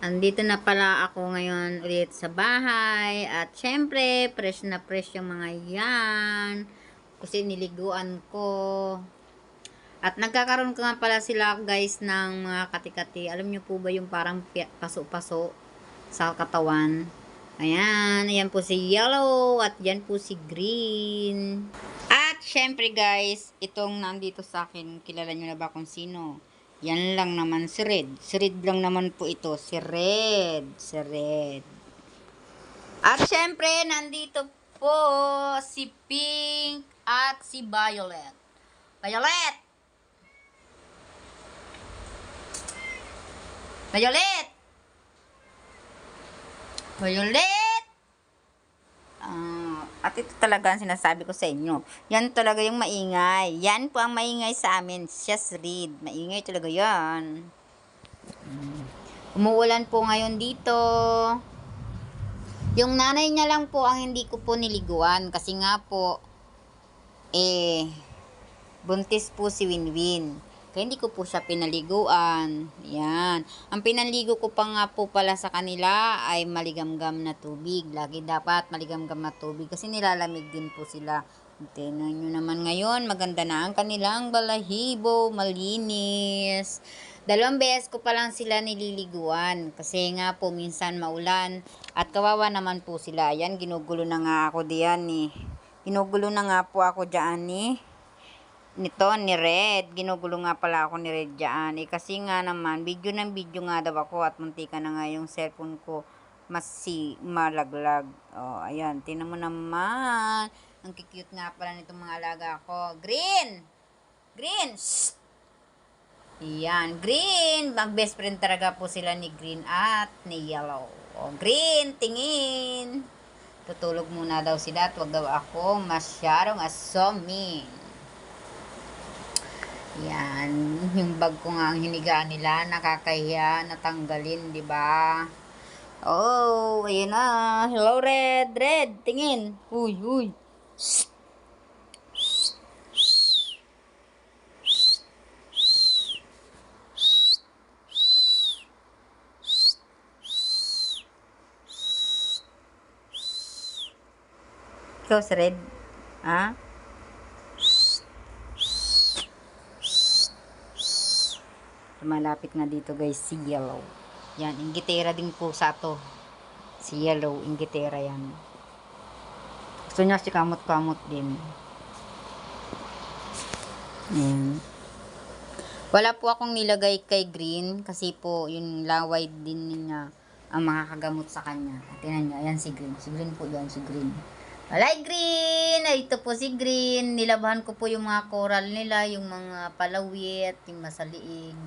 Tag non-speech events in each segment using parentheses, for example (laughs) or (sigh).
Andito na pala ako ngayon ulit sa bahay. At syempre, fresh na fresh yung mga yan. Kasi niliguan ko. At nagkakaroon ko nga pala sila guys ng mga katikati. Alam niyo po ba yung parang paso-paso sa katawan? Ayan, ayan po si yellow at yan po si green. At syempre guys, itong nandito sa akin, kilala nyo na ba kung sino? Yan lang naman si Red. Si Red lang naman po ito. Si Red. Si Red. At syempre, nandito po si Pink at si Violet. Violet! Violet! Violet! At ito talaga ang sinasabi ko sa inyo. Yan talaga yung maingay. Yan po ang maingay sa amin. Just read. Maingay talaga yan. Mm. Umuulan po ngayon dito. Yung nanay niya lang po ang hindi ko po niliguan. Kasi nga po, eh, buntis po si Winwin. Kaya hindi ko po siya pinaliguan. Yan. Ang pinaligo ko pa nga po pala sa kanila ay maligamgam na tubig. Lagi dapat maligamgam na tubig kasi nilalamig din po sila. Tingnan nyo naman ngayon, maganda na ang kanilang balahibo, malinis. Dalawang beses ko pa lang sila nililiguan kasi nga po minsan maulan at kawawa naman po sila. Yan, ginugulo na nga ako diyan eh. Ginugulo na nga po ako diyan eh nito ni Red. Ginugulo nga pala ako ni Red dyan. Eh, kasi nga naman, video ng video nga daw ako at muntika na nga yung cellphone ko mas malaglag. Oh, ayan. Tinan mo naman. Ang cute nga pala nitong mga alaga ko. Green! Green! Shh! Yan, green. Mag best friend talaga po sila ni green at ni yellow. O, green, tingin. Tutulog muna daw sila at wag daw ako masyadong asoming. Yan, yung bag ko nga ang hinigaan nila, nakakahiya, natanggalin, di ba? Oh, ayun na. Hello, Red. Red, tingin. Uy, uy. Shh. Ikaw Red? Ha? Lumalapit na dito guys si Yellow. Yan, inggitera din po sa to. Si Yellow, inggitera yan. Gusto niya si kamot-kamot din. Yan. Wala po akong nilagay kay Green kasi po yung laway din niya ang makakagamot sa kanya. Tingnan niyo, ayan si Green. Si Green po yan, si Green. Alay, Green! Ito po si Green. Nilabahan ko po yung mga coral nila, yung mga palawit, yung masaliig.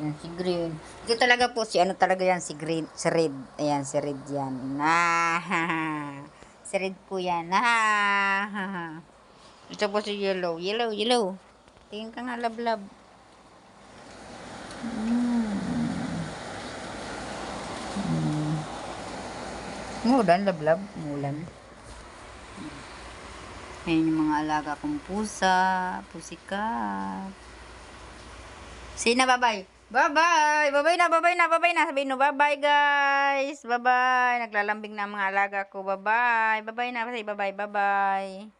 Yan, si Green. Ito talaga po si ano talaga yan, si Green, si Red. Ayan, si Red yan. Ah, (laughs) si Red po yan. Ah, (laughs) ito po si Yellow. Yellow, Yellow. Tingin ka nga, lablab. Mm. Mm. Umulan, lablab. Umulan. Ayan yung mga alaga kong pusa, pusikat. Sige na, bye-bye. Bye-bye! Na, bye-bye na, bye-bye na. Sabihin no, bye-bye guys. Bye-bye. Naglalambing na mga alaga ko. Bye-bye. Bye-bye na. Bye-bye, bye-bye.